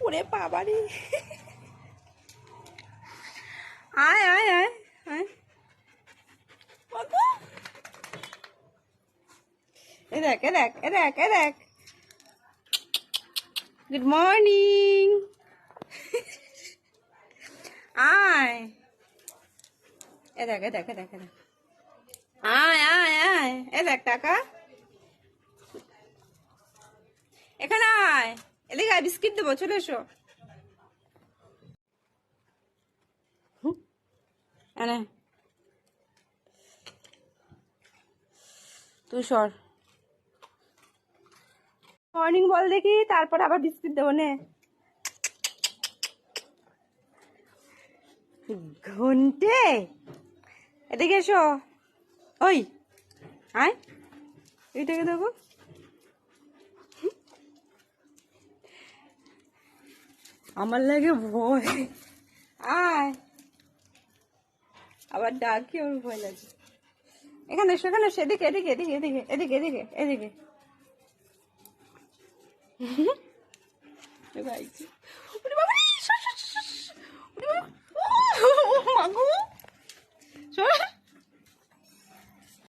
ওরে বাবা রে। আয় আয় আয় আয়। এ দেখ দেখ দেখ এ দেখ। গুড মর্নিং আয়। এ দেখ এ দেখ দেখ দেখ। আয় আয় আয়। এ দেখ টাকা। এখানে আয়। এদিকে আয়, বিস্কিট দেবো, চলে এসো। তুই সর। মর্নিং বল দেখি, তারপর আবার বিস্কিট দেবো, নে। ঘন্টে। এদিকে এসো। ওই আয় এটাকে দেবো। আমার লাগে ভয়। আয়। আবার ডাকি ওর ভয় লাগে। এখানে এসো এদিকে এদিকে এদিকে এদিকে এদিকে এদিকে এদিকে। ভাই